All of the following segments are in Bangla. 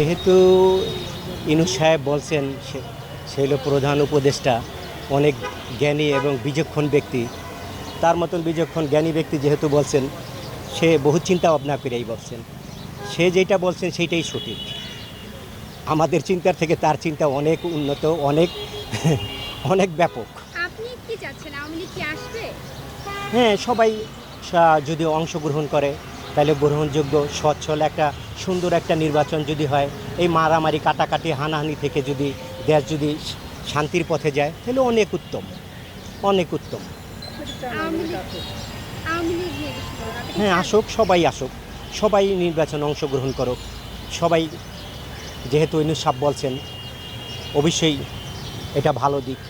যেহেতু ইনু সাহেব বলছেন সে হলো প্রধান উপদেষ্টা অনেক জ্ঞানী এবং বিচক্ষণ ব্যক্তি। তার মতন বিচক্ষণ জ্ঞানী ব্যক্তি যেহেতু বলছেন সে বহু চিন্তা ভাবনা করেই বলছেন। সে যেটা বলছেন সেইটাই সঠিক। আমাদের চিন্তার থেকে তার চিন্তা অনেক উন্নত অনেক অনেক ব্যাপক। আপনি কি চাচ্ছেন? আওয়ামী লীগ কি আসবে? হ্যাঁ সবাই যদি অংশগ্রহণ করে তাহলে গ্রহণযোগ্য সচ্ছল একটা সুন্দর একটা নির্বাচন যদি হয় এই মারামারি কাটাকাটি হানাহানি থেকে যদি দেশ যদি শান্তির পথে যায় তাহলে অনেক উত্তম অনেক উত্তম। হ্যাঁ আসুক সবাই আসুক সবাই নির্বাচনে অংশগ্রহণ করুক সবাই যেহেতু ইনু সাহ বলছেন অবশ্যই এটা ভালো দিক।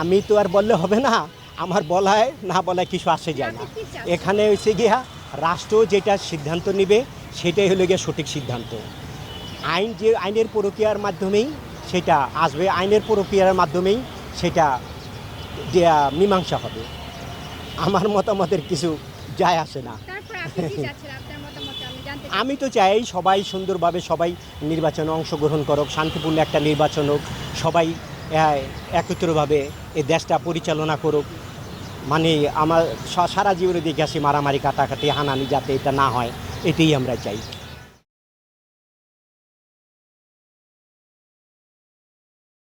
আমি তো আর বললে হবে না আমার বলায় না বলায় কিছু আসে যায় না? এখানে হচ্ছে গিয়া রাষ্ট্র যেটা সিদ্ধান্ত নেবে সেটাই হলো গিয়ে সঠিক সিদ্ধান্ত। আইন যে আইনের প্রক্রিয়ার মাধ্যমেই সেটা আসবে আইনের প্রক্রিয়ার মাধ্যমেই সেটা দেয়া- মীমাংসা হবে। আমার মতামতের কিছু যায় আসে না। আমি তো চাই সবাই সুন্দরভাবে সবাই নির্বাচনে অংশগ্রহণ করুক শান্তিপূর্ণ একটা নির্বাচন হোক সবাই একত্রভাবে এই দেশটা পরিচালনা করুক। মানে আমার সারা জীবনে দেখে আসি মারামারি, কাটাকাটি হানানি যাতে এটা না হয়, এটাই আমরা চাই।